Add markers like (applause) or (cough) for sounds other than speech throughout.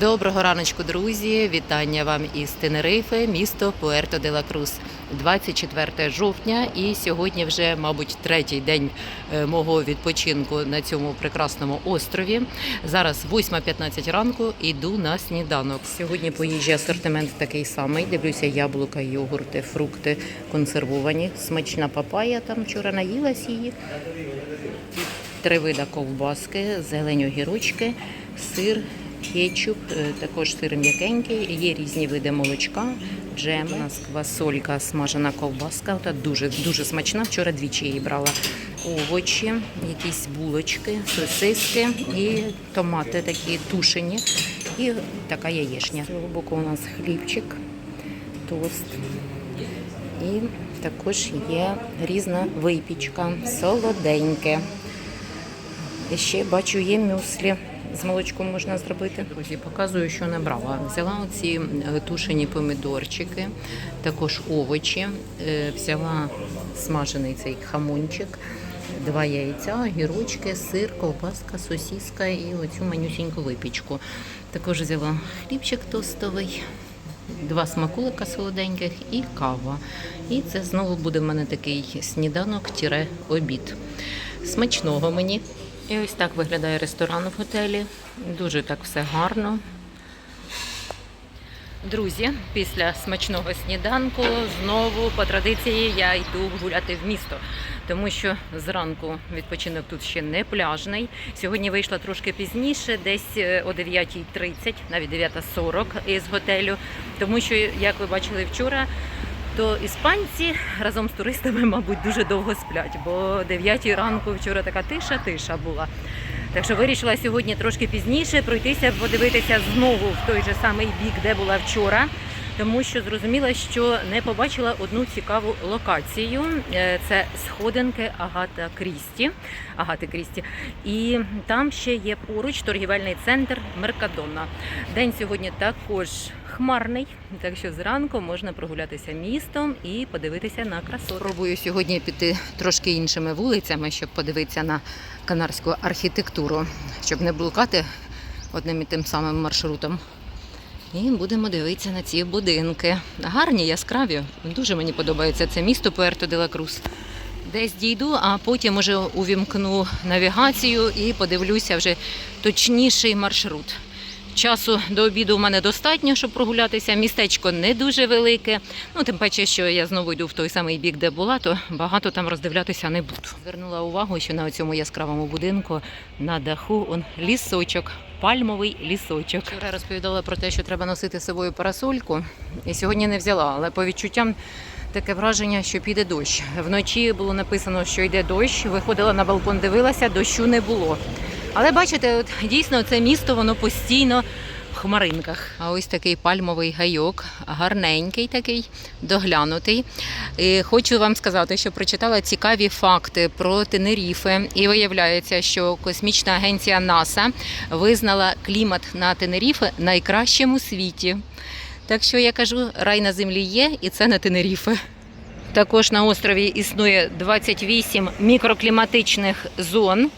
Доброго раночку, друзі! Вітання вам із Тенерифе, місто Пуерто де ла Крус. 24 жовтня, і сьогодні вже, мабуть, третій день е, мого відпочинку на цьому прекрасному острові. Зараз 8.15 ранку. Іду на сніданок. Сьогодні по асортимент такий самий. Дивлюся, яблука, йогурти, фрукти консервовані. Смачна папая. Там вчора наїлась її. Три вида ковбаски, зелень огірочки, сир, кетчуп, е, також сир м'якенький, є різні види молочка, джем, у нас квасолька, смажена ковбаска. Та дуже дуже смачна. Вчора двічі її брала. Овочі, якісь булочки, сосиски і томати такі тушені. І така яєшня. З цього боку у нас хлібчик, тост. І також є різна випічка, солоденьке. І ще бачу, є мюслі. З молочком можна зробити. Друзі, показую, що не брала. Взяла оці е, тушені помідорчики, також овочі, е, взяла смажений цей хамончик, два яйця, огірочки, сир, ковбаска, сосіска і оцю манюсіньку випічку. Також взяла хлібчик тостовий, два смакулика солоденьких і кава. І це знову буде в мене такий сніданок-обід. Смачного мені. І ось так виглядає ресторан в готелі. Дуже так все гарно. Друзі, після смачного сніданку знову по традиції я йду гуляти в місто, тому що зранку відпочинок тут ще не пляжний. Сьогодні вийшла трошки пізніше, десь е, о 9.30, навіть 9.40 із готелю, тому що, як ви бачили вчора, то іспанці разом з туристами, (laughs) мабуть, дуже довго сплять, бо о 9 ранку вчора така тиша-тиша була. Так що вирішила сьогодні трошки пізніше пройтися, подивитися знову в той же самий бік, де була вчора. Тому що зрозуміла, що не побачила одну цікаву локацію. Е, Це сходинки Агата Крісті. Агати Крісті. І там ще є поруч торгівельний центр Меркадона. День сьогодні також хмарний, так що зранку можна прогулятися містом і подивитися на красу. Пробую сьогодні піти трошки іншими вулицями, щоб подивитися на канарську архітектуру, щоб не блукати одним і тим самим маршрутом. І будемо дивитися на ці будинки. Гарні, яскраві. Дуже мені подобається це місто Пуерто де ла Крус. Десь дійду, а потім уже увімкну навігацію і подивлюся вже точніший маршрут. Часу до обіду в мене достатньо, щоб прогулятися. Містечко не дуже велике. Ну, тим паче, що я знову йду в той самий бік, де була, то багато там роздивлятися не буду. Звернула увагу, що на цьому яскравому будинку на даху он лісочок, пальмовий лісочок. Вчора розповідала про те, що треба носити з собою парасольку, і сьогодні не взяла, але по відчуттям. Таке враження, що піде дощ. Вночі було написано, що йде дощ. Виходила на балкон, дивилася, дощу не було. Але бачите, от дійсно це місто, воно постійно хмаринках. А ось такий пальмовий гайок, гарненький такий, доглянутий. І хочу вам сказати, що прочитала цікаві факти про Тенеріфе. І виявляється, що космічна агенція НАСА визнала клімат на Тенеріфе найкращим у світі. Так що я кажу, рай на землі є, і це на Тенеріфе. Також на острові існує 28 мікрокліматичних зон.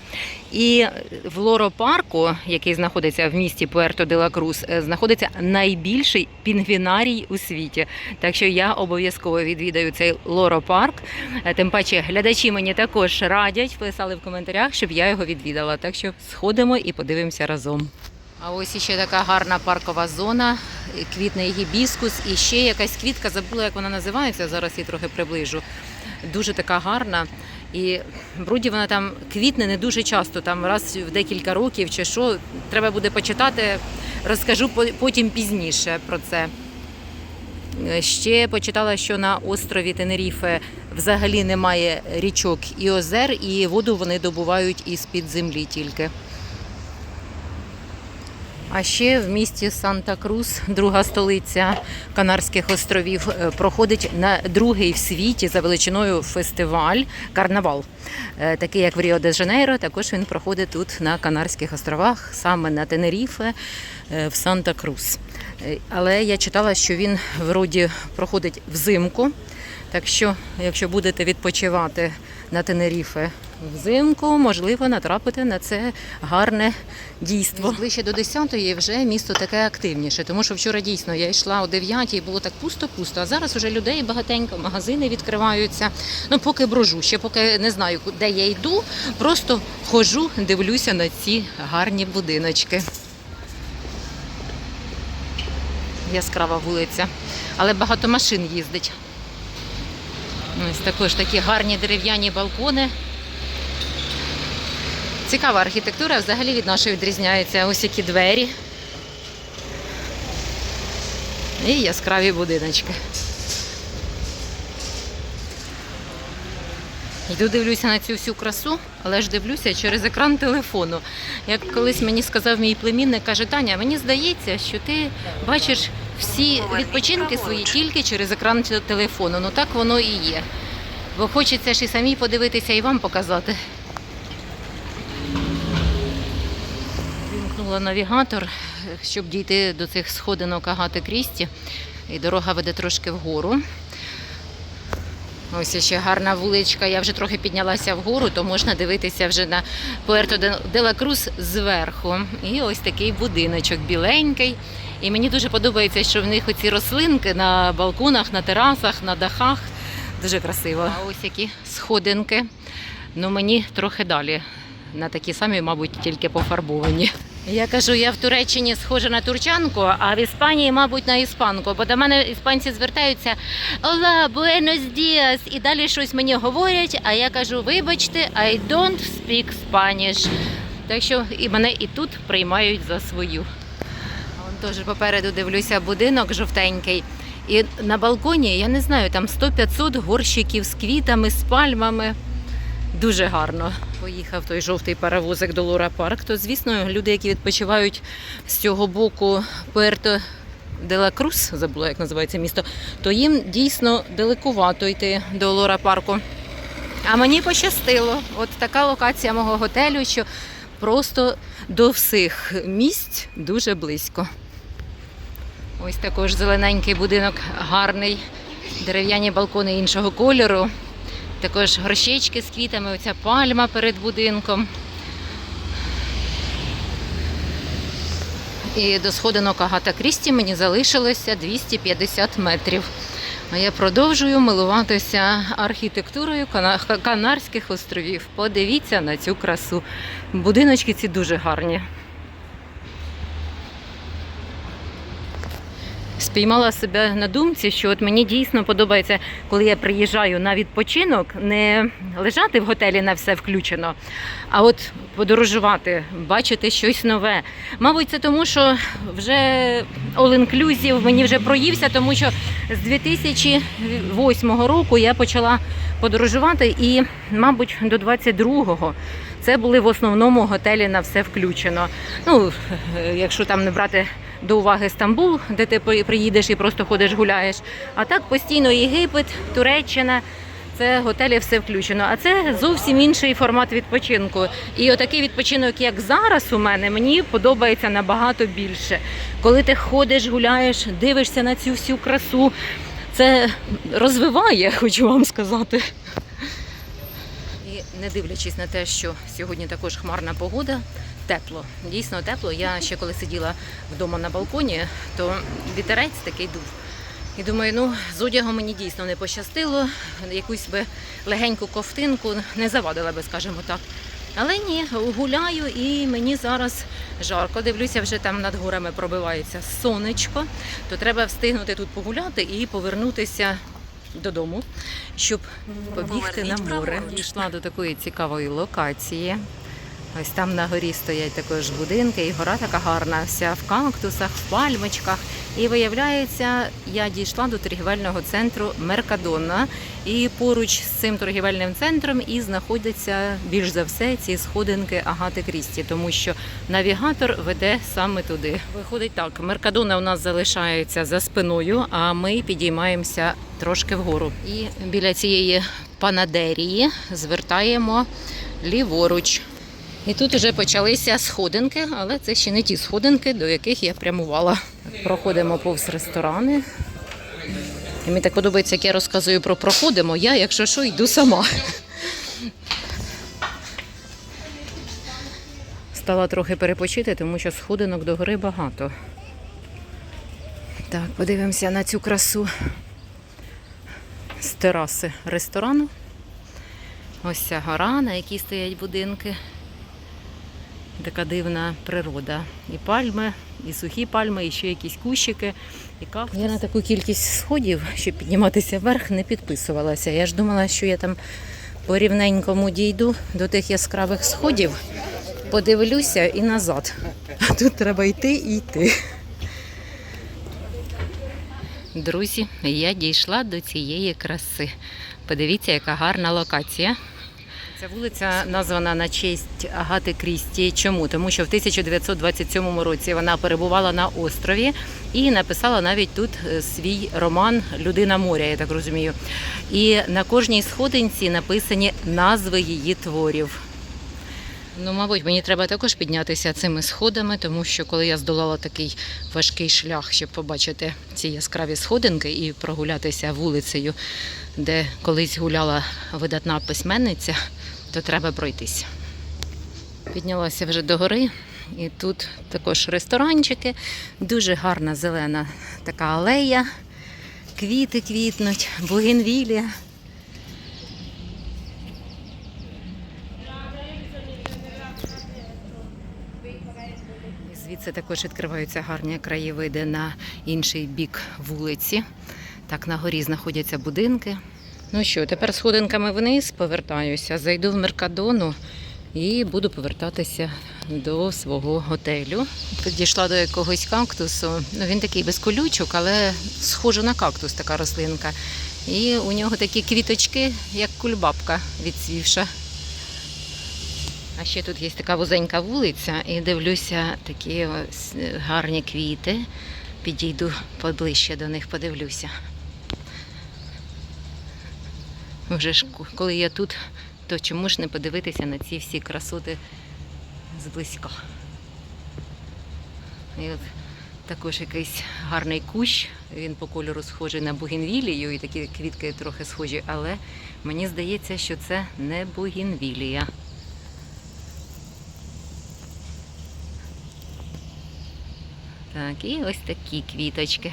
І в лоропарку, який знаходиться в місті Пуерто де ла Крус, е, знаходиться найбільший пінгвінарій у світі. Так що я обов'язково відвідаю цей лоропарк. Е, Тим паче глядачі мені також радять, писали в коментарях, щоб я його відвідала. Так що сходимо і подивимося разом. А ось іще така гарна паркова зона, квітний гібіскус і ще якась квітка, забула, як вона називається, зараз її трохи приближу. Дуже така гарна. І вроді вона там квітне не дуже часто, там раз в декілька років чи що. Треба буде почитати, розкажу потім пізніше про це. Е, Ще почитала, що на острові Тенеріфе взагалі немає річок і озер, і воду вони добувають із-під землі тільки. А ще в місті Санта-Крус, друга столиця Канарських островів, е, проходить на другий в світі за величиною фестиваль карнавал. Е, Такий як в Ріо де Жанейро, також він проходить тут на Канарських островах, саме на Тенеріфе е, в Санта-Крус. Але я читала, що він вроді проходить взимку. Так що, якщо будете відпочивати на Тенеріфе взимку, можливо, натрапити на це гарне дійство. Ближче до 10-ї вже місто таке активніше, тому що вчора дійсно я йшла о 9-й, було так пусто-пусто, а зараз уже людей багатенько, магазини відкриваються. Ну, поки брожу, ще поки не знаю, де я йду, просто хожу, дивлюся на ці гарні будиночки. Яскрава вулиця, але багато машин їздить. Ось також такі гарні дерев'яні балкони. Цікава архітектура взагалі від нашої відрізняється. Ось які двері. І яскраві будиночки. Йду дивлюся на цю всю красу, але ж дивлюся через екран телефону. Як колись мені сказав мій племінник, каже, Таня, мені здається, що ти бачиш всі відпочинки свої тільки через екран телефону. Ну так воно і є. Бо хочеться ж і самі подивитися і вам показати. Вімкнула навігатор, щоб дійти до цих сходинок Агати Крісті. І дорога веде трошки вгору. Ось ще гарна вуличка. Я вже трохи піднялася вгору, то можна дивитися вже на Пуерто де- де ла Крус зверху. І ось такий будиночок біленький. І мені дуже подобається, що в них оці рослинки на балконах, на терасах, на дахах. Дуже красиво. А ось які сходинки. Ну мені трохи далі. На такі самі, мабуть, тільки пофарбовані. Я кажу, я в Туреччині схожа на турчанку, а в Іспанії, мабуть, на іспанку. Бо до мене іспанці звертаються Ола, буенос діас, і далі щось мені говорять, а я кажу, вибачте, I don't speak Spanish. Так що і мене і тут приймають за свою. Теж попереду дивлюся будинок жовтенький. І на балконі, я не знаю, там 100-500 горщиків з квітами, з пальмами. Дуже гарно. Поїхав той жовтий паровозик до Лора Парк. То, звісно, люди, які відпочивають з цього боку Пуерто де ла Крус, забула, як називається місто, то їм дійсно далекувато йти до Лора Парку. А мені пощастило. От така локація мого готелю, що просто до всіх місць дуже близько. Ось також зелененький будинок, гарний, дерев'яні балкони іншого кольору. Також горщички з квітами, оця пальма перед будинком. І до сходинок Агата Крісті мені залишилося 250 метрів. А я продовжую милуватися архітектурою Канарських островів. Подивіться на цю красу. Будиночки ці дуже гарні. Спіймала себе на думці, що от мені дійсно подобається, коли я приїжджаю на відпочинок, не лежати в готелі на все включено, а от подорожувати, бачити щось нове. Мабуть, це тому, що вже all-inclusive мені вже проївся, тому що з 2008 року я почала подорожувати і, мабуть, до 22-го це були в основному готелі на все включено. Ну, якщо там не брати до уваги Стамбул, де ти приїдеш і просто ходиш гуляєш. А так постійно Єгипет, Туреччина. Це готелі все включено. А це зовсім інший формат відпочинку. І отакий відпочинок, як зараз у мене, мені подобається набагато більше. Коли ти ходиш, гуляєш, дивишся на цю всю красу, це розвиває, хочу вам сказати. І не дивлячись на те, що сьогодні також хмарна погода, тепло, дійсно тепло. Я ще коли сиділа вдома на балконі, то вітерець такий дув. І думаю, ну з одягом мені дійсно не пощастило, якусь би легеньку ковтинку не завадила би, скажімо так. Але ні, гуляю і мені зараз жарко. Дивлюся, вже там над горами пробивається сонечко, то треба встигнути тут погуляти і повернутися додому, щоб побігти на море. Дійшла до такої цікавої локації. Ось там на горі стоять також будинки, і гора така гарна, вся в кактусах, в пальмочках. І виявляється, я дійшла до торгівельного центру Меркадона. І поруч з цим торгівельним центром і знаходяться більш за все ці сходинки Агати Крісті, тому що навігатор веде саме туди. Виходить так, Меркадона у нас залишається за спиною, а ми підіймаємося трошки вгору. І біля цієї панадерії звертаємо ліворуч. І тут вже почалися сходинки, але це ще не ті сходинки, до яких я прямувала. Проходимо повз ресторани. І мені так подобається, як я розказую про проходимо. Я, якщо що, йду сама. Стала трохи перепочити, тому що сходинок до гори багато. Так, подивимося на цю красу з тераси ресторану. Ось ця гора, на якій стоять будинки. Така дивна природа. І пальми, і сухі пальми, і ще якісь кущики, і кактус. Я на таку кількість сходів, щоб підніматися вверх, не підписувалася. Я ж думала, що я там по рівненькому дійду до тих яскравих сходів, подивлюся і назад. А тут треба йти і йти. Друзі, я дійшла до цієї краси. Подивіться, яка гарна локація. Ця вулиця названа на честь Агати Крісті. Чому? Тому що в 1927 році вона перебувала на острові і написала навіть тут е, свій роман Людина моря, я так розумію. І на кожній сходинці написані назви її творів. Ну, мабуть, мені треба також піднятися цими сходами, тому що коли я здолала такий важкий шлях, щоб побачити ці яскраві сходинки і прогулятися вулицею, де колись гуляла видатна письменниця, то треба пройтись. Піднялася вже до гори, і тут також ресторанчики, дуже гарна зелена така алея, квіти квітнуть, бугенвілія. І також відкриваються гарні краєвиди на інший бік вулиці. Так, на горі знаходяться будинки. Ну що, тепер сходинками вниз повертаюся, зайду в Меркадону і буду повертатися до свого готелю. Підійшла до якогось кактусу. Ну, він такий без колючок, але схоже на кактус така рослинка. І у нього такі квіточки, як кульбабка відцвівша. А ще тут є така вузенька вулиця, і дивлюся такі ось гарні квіти. Підійду поближче до них, подивлюся. Вже ж коли я тут, то чому ж не подивитися на ці всі красоти зблизька? І от також якийсь гарний кущ. Він по кольору схожий на бугінвілію, і такі квітки трохи схожі, але мені здається, що це не бугінвілія. Так, і ось такі квіточки.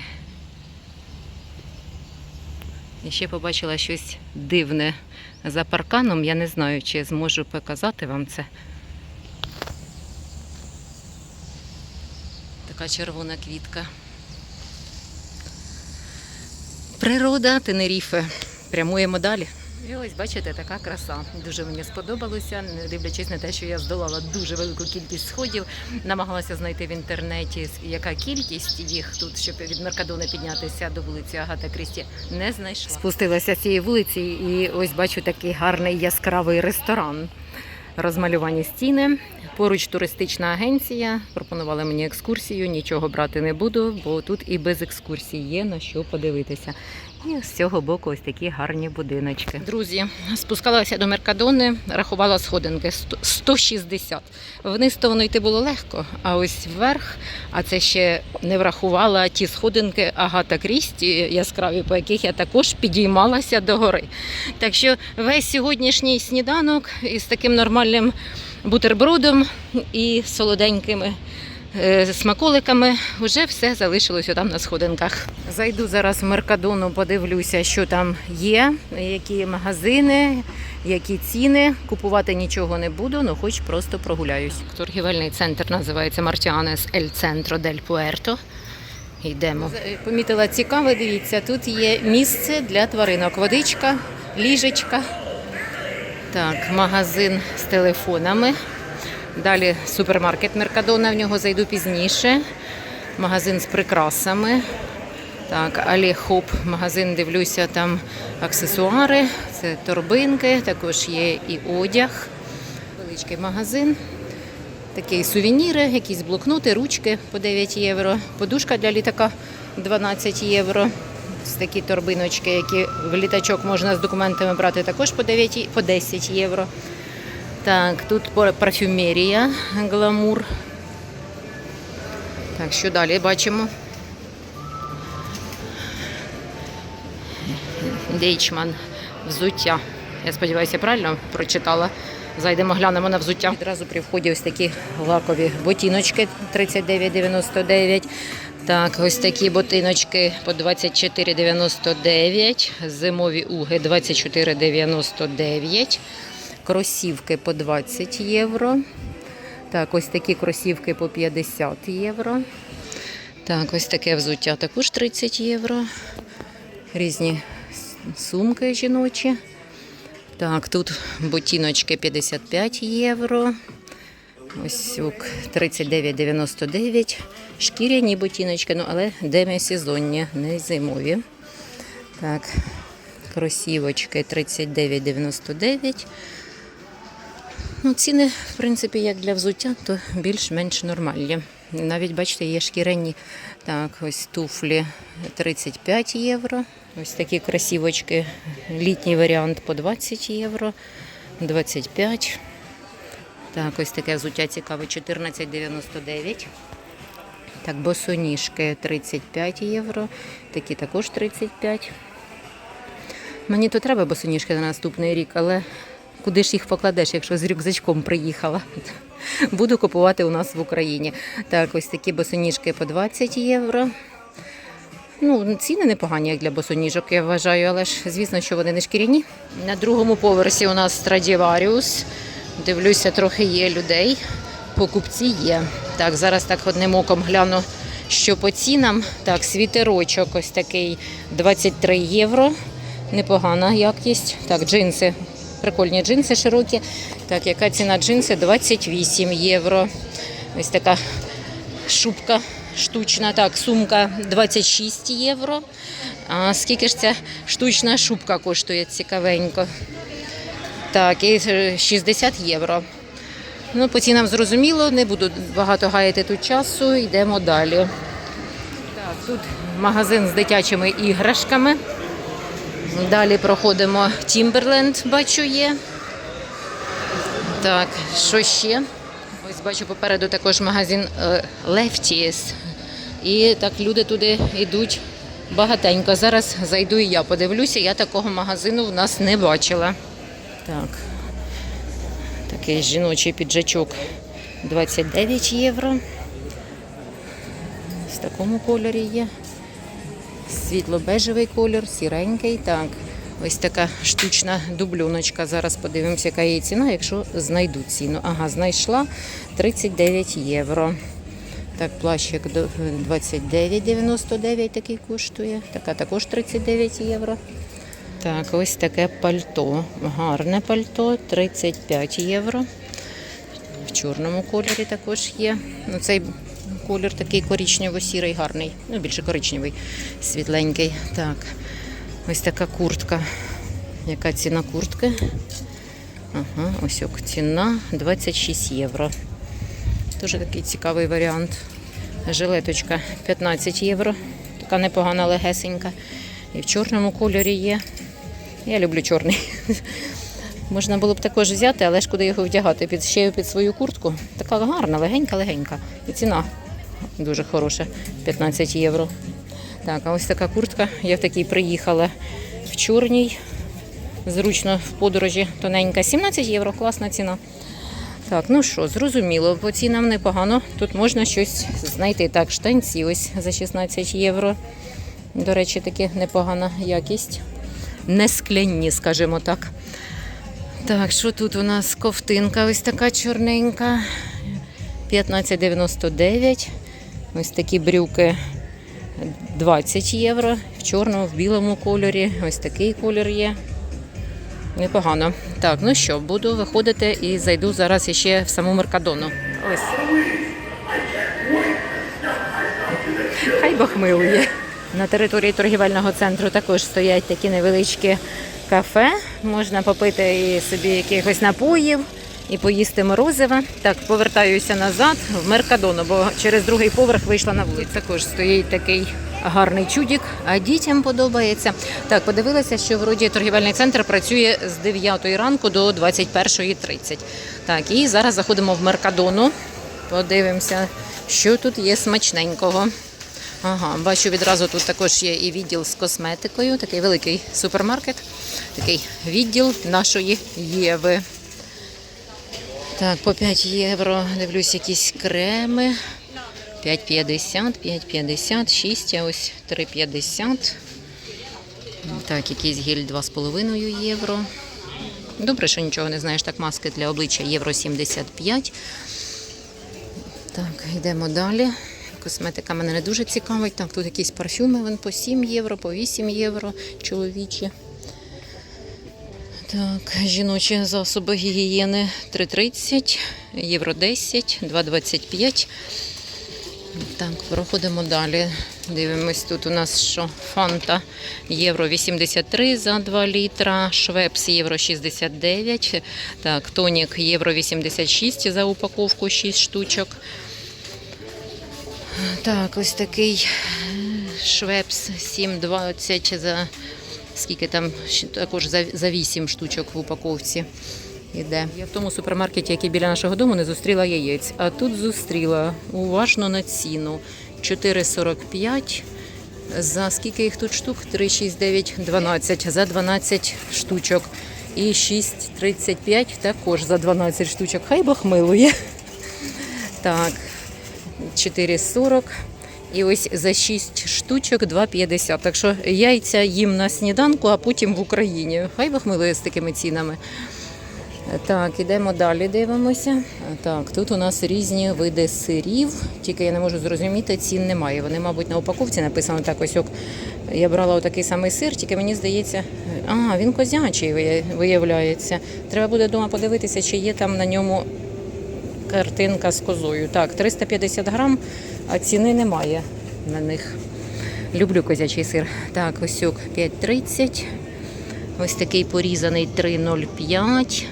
І ще побачила щось дивне за парканом. Я не знаю, чи зможу показати вам це. Така червона квітка. Природа Тенеріфе. Прямуємо далі. І ось бачите, така краса. Дуже мені сподобалося, дивлячись на те, що я здолала дуже велику кількість сходів. Намагалася знайти в інтернеті, яка кількість їх тут, щоб від Меркадони піднятися до вулиці Агата Крісті, не знайшла. Спустилася цієї вулиці, і ось бачу такий гарний яскравий ресторан. Розмалювані стіни. Поруч туристична агенція. Пропонували мені екскурсію. Нічого брати не буду, бо тут і без екскурсії є на що подивитися. І з цього боку ось такі гарні будиночки. Друзі, спускалася до Меркадони, рахувала сходинки 100 160. Вниз то воно йти було легко, а ось вверх, а це ще не врахувала ті сходинки Агата Крісті, яскраві, по яких я також підіймалася до гори. Так що весь сьогоднішній сніданок із таким нормальним бутербродом і солоденькими смаколиками вже все залишилося там на сходинках. Зайду зараз в Меркадону, подивлюся, що там є, які магазини, які ціни. Купувати нічого не буду, ну хоч просто прогуляюсь. Торгівельний центр називається Мартіанес Ель Центро дель Пуерто. Йдемо. Помітила цікаве, дивіться, тут є місце для тваринок. Водичка, ліжечка. Так, магазин з телефонами. Далі супермаркет Меркадона, в нього зайду пізніше. Магазин з прикрасами. Так, Алі Хоп, магазин, дивлюся, там аксесуари, це торбинки, також є і одяг. Величкий магазин. Такі сувеніри, якісь блокноти, ручки по 9 євро, подушка для літака 12 євро. Ось такі торбиночки, які в літачок можна з документами брати, також по 9, по 10 євро. Так, тут парфюмерія, гламур. Так, що далі бачимо? Дейчман. Взуття. Я сподіваюся, правильно прочитала. Зайдемо, глянемо на взуття. Відразу при вході ось такі лакові ботиночки 39,99. Так, ось такі ботиночки по 24,99. Зимові уги 24,99. Кросівки по 20 євро. Так, ось такі кросівки по 50 євро. Так, ось таке взуття також 30 євро. Різні сумки жіночі. Так, тут ботиночки 55 євро. Ось ок, 39,99. Шкіряні ботиночки, ну але демисезонні, не зимові. Так, кросівочки 39,99. Ну, ціни, в принципі, як для взуття, то більш-менш нормальні. Навіть, бачите, є шкіряні. Так, ось туфлі 35 євро. Ось такі красівочки. Літній варіант по 20 євро, 25. Так, ось таке взуття цікаве 14,99. Так, босоніжки 35 євро. Такі також 35. Мені то треба босоніжки на наступний рік, але куди ж їх покладеш, якщо з рюкзачком приїхала? Буду купувати у нас в Україні. Так, ось такі босоніжки по 20 євро. Ну, ціни непогані, як для босоніжок, я вважаю, але ж звісно, що вони не шкіряні. На другому поверсі у нас Stradivarius. Дивлюся, трохи є людей. Покупці є. Так, зараз так одним оком гляну, що по цінам. Так, світерочок ось такий 23 євро. Непогана якість. Так, джинси. Прикольні джинси широкі. Так, яка ціна джинси? 28 євро. Ось така шубка штучна. Так, сумка 26 євро. А скільки ж ця штучна шубка коштує цікавенько? Так, і е, 60 євро. Ну, по цінам зрозуміло, не буду багато гаяти тут часу, йдемо далі. Так, тут магазин з дитячими іграшками. Далі проходимо Тімберленд, бачу є. Так, що ще? Ось бачу попереду також магазин е, Lefties. І так люди туди йдуть багатенько. Зараз зайду і я подивлюся, я такого магазину в нас не бачила. Так. Такий жіночий піджачок 29 євро. В такому кольорі є. Світло-бежевий колір, сіренький. Так, ось така штучна дублюночка. Зараз подивимося, яка її ціна, якщо знайду ціну. Ага, знайшла 39 євро. Так, плащик 29,99 такий коштує. Така також 39 євро. Так, ось таке пальто. Гарне пальто, 35 євро. В чорному кольорі також є. Ну, цей колір такий коричнево-сірий, гарний. Ну, більше коричневий, світленький. Так, ось така куртка. Яка ціна куртки? Ага, ось ціна 26 євро. Дуже такий цікавий варіант. Жилеточка 15 євро. Така непогана легесенька. І в чорному кольорі є. Я люблю чорний. (laughs) Можна було б також взяти, але ж куди його вдягати? Під ще під свою куртку. Така гарна, легенька, легенька. І ціна дуже хороша 15 євро. Так, а ось така куртка. Я в такій приїхала в чорній. Зручно в подорожі тоненька. 17 євро, класна ціна. Так, ну що, зрозуміло, по цінам непогано. Тут можна щось знайти. Так, штанці ось за 16 євро. До речі, таки непогана якість. Не скляні, скажімо так. Так, що тут у нас ковтинка ось така чорненька. 15,99. Ось такі брюки 20 євро. В чорному, в білому кольорі. Ось такий колір є. Непогано. Так, ну що, буду виходити і зайду зараз ще в саму Меркадону. Ось. Хай Бог милує. На території торгівельного центру також стоять такі невеличкі кафе. Можна попити і собі якихось напоїв і поїсти морозива. Так, повертаюся назад в Меркадону, бо через другий поверх вийшла на вулицю. Також стоїть такий гарний чудік, а дітям подобається. Так, подивилася, що вроді торгівельний центр працює з 9 ранку до 21.30. Так, і зараз заходимо в Меркадону. Подивимося, що тут є смачненького. Ага, бачу відразу тут також є і відділ з косметикою, такий великий супермаркет, такий відділ нашої Єви. Так, по 5 євро дивлюсь якісь креми. 5,50, 5,50, 6, а ось 3,50. Так, якийсь гель 2,5 євро. Добре, що нічого не знаєш, так маски для обличчя євро 75. Так, йдемо далі. Косметика мене не дуже цікавить. Так, тут якісь парфюми вон по 7 євро, по 8 євро чоловічі. Так, жіночі засоби гігієни 3,30, євро 10, 2,25. Так, проходимо далі. Дивимось, тут у нас що? Фанта євро 83 за 2 літра, Швепс євро 69, так, тонік євро 86 за упаковку 6 штучок. Так, ось такий Швепс 7,20 за скільки там також за, за 8 штучок в упаковці. Іде. Я в тому супермаркеті, який біля нашого дому, не зустріла яєць. А тут зустріла уважно на ціну 4,45. За скільки їх тут штук? 3, 6, 9, 12. За 12 штучок. І 6,35 також за 12 штучок. Хай Бог милує. Так, 4,40. І ось за 6 штучок 2,50. Так що яйця їм на сніданку, а потім в Україні. Хай Бог милує з такими цінами. Так, ідемо далі, дивимося. Так, тут у нас різні види сирів, тільки я не можу зрозуміти, цін немає. Вони, мабуть, на упаковці написано так. Ось ок. Я брала отакий самий сир, тільки мені здається, а, він козячий виявляється. Треба буде вдома подивитися, чи є там на ньому картинка з козою. Так, 350 грам, а ціни немає на них. Люблю козячий сир. Так, ось 5,30. Ось такий порізаний 3,05.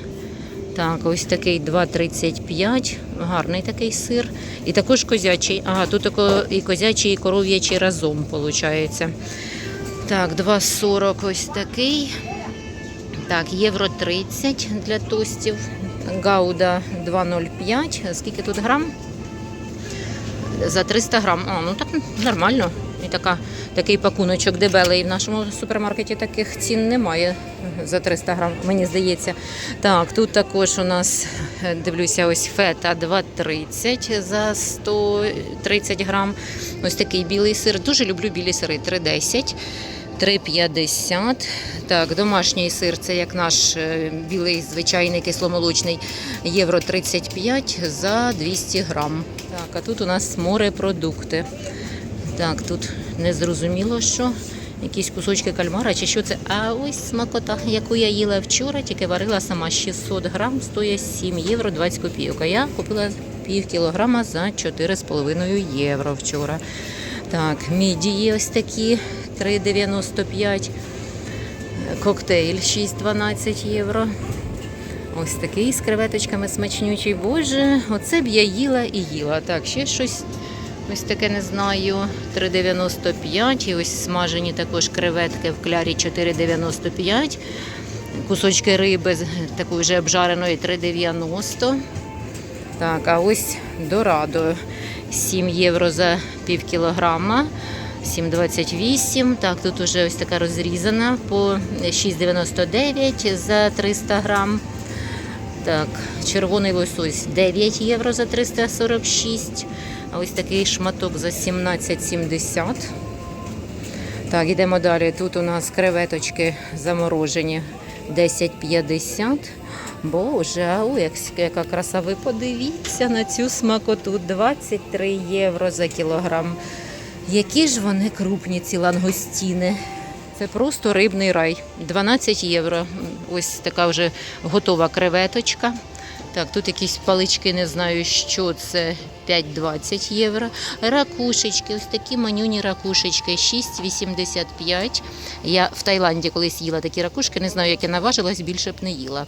Так, ось такий 2,35. Гарний такий сир. І також козячий. Ага, тут і козячий, і коров'ячий разом, виходить. Так, 2,40 ось такий. Так, євро 30 для тостів. Гауда 2,05. Скільки тут грам? За 300 грам. А, ну так нормально. І така, такий пакуночок дебелий. В нашому супермаркеті таких цін немає за 300 грам, мені здається. Так, тут також у нас, е, дивлюся, ось фета 2,30 за 130 грам. Ось такий білий сир. Дуже люблю білі сири. 3,10. 3,50. Так, домашній сир, це як наш е, білий звичайний кисломолочний, євро 35 за 200 грам. Так, а тут у нас морепродукти. Так, тут не зрозуміло, що. Якісь кусочки кальмара чи що це. А ось смакота, яку я їла вчора, тільки варила сама 600 грам, стоїть 7 євро 20 копійок. А я купила пів кілограма за 4,5 євро вчора. Так, мідії ось такі 3,95. Коктейль 6,12 євро. Ось такий з креветочками смачнючий. Боже, оце б я їла і їла. Так, ще щось ось таке не знаю. 3,95. І ось смажені також креветки в клярі 4,95. Кусочки риби такої вже обжареної 3,90. Так, а ось дорадо 7 євро за пів кілограма. 7,28. Так, тут уже ось така розрізана по 6,99 за 300 грам. Так, червоний лосось 9 євро за 346. А ось такий шматок за 17,70. Так, йдемо далі. Тут у нас креветочки заморожені 10,50. Боже, а ой, як- яка краса. Ви подивіться на цю смакоту. 23 євро за кілограм. Які ж вони крупні, ці лангостіни. Це просто рибний рай. 12 євро. Ось така вже готова креветочка. Так, тут якісь палички, не знаю, що це 5,20 євро. Ракушечки, ось такі манюні ракушечки, 6,85. Я в Таїланді колись їла такі ракушки, не знаю, як я наважилась, більше б не їла.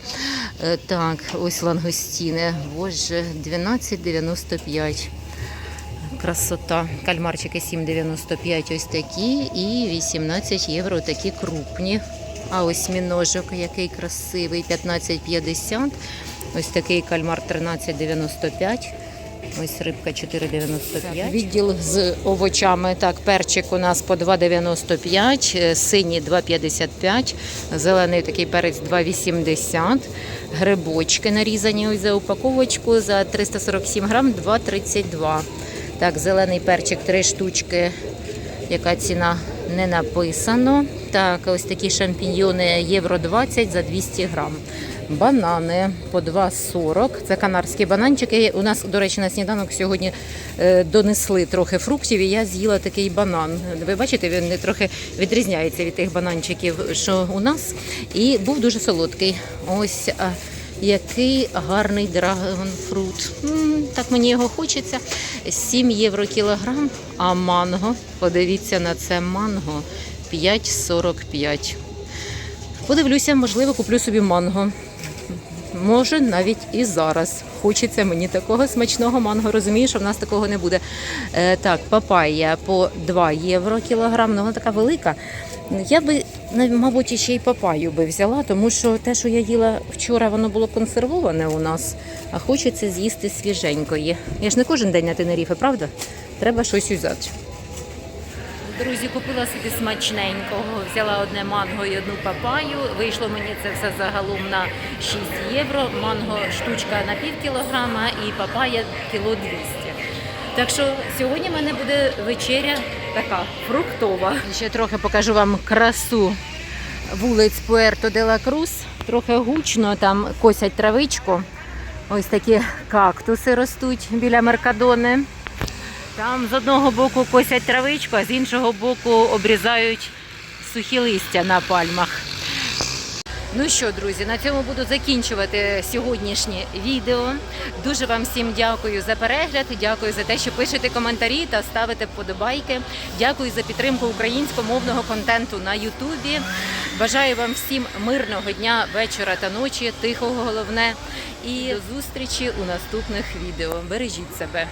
Е, Так, ось лангостіни. Боже, 12,95. Красота. Кальмарчики 7,95 ось такі і 18 євро такі крупні. А ось міножок, який красивий, 15,50. Ось такий кальмар 13,95. Ось рибка 4,95. Відділ з овочами. Так, перчик у нас по 2,95, е, синій 2,55, зелений такий перець 2,80, грибочки нарізані ось за упаковочку за 347 грам 2,32. Так, зелений перчик 3 штучки. Яка ціна не написано. Так, ось такі шампіньйони євро 20 за 200 грам. Банани по 2,40. Це канарські бананчики. У нас, до речі, на сніданок сьогодні е, донесли трохи фруктів, і я з'їла такий банан. Ви бачите, він трохи відрізняється від тих бананчиків, що у нас. І був дуже солодкий. Ось який гарний драгонфрут. Так мені його хочеться. 7 євро кілограм, а манго, подивіться на це манго 5,45. Подивлюся, можливо, куплю собі манго. Може, навіть і зараз. Хочеться мені такого смачного манго. Розумію, що в нас такого не буде. Е, так, папайя по 2 євро кілограм, ну вона така велика. Я би, мабуть, ще й папаю би взяла, тому що те, що я їла вчора, воно було консервоване у нас, а хочеться з'їсти свіженької. Я ж не кожен день на Тенеріфе, правда? Треба щось взяти. Друзі, купила собі смачненького, взяла одне манго і одну папаю. Вийшло мені це все загалом на 6 євро. Манго штучка на пів кілограма і папая кіло 200. Так що сьогодні в мене буде вечеря така фруктова. Ще трохи покажу вам красу вулиць Пуерто де ла Крус. Трохи гучно там косять травичку. Ось такі кактуси ростуть біля Меркадони. Там з одного боку косять травичку, а з іншого боку обрізають сухі листя на пальмах. Ну що, друзі, на цьому буду закінчувати сьогоднішнє відео. Дуже вам всім дякую за перегляд. Дякую за те, що пишете коментарі та ставите вподобайки. Дякую за підтримку українськомовного контенту на Ютубі. Бажаю вам всім мирного дня, вечора та ночі, тихого головне. І до зустрічі у наступних відео. Бережіть себе.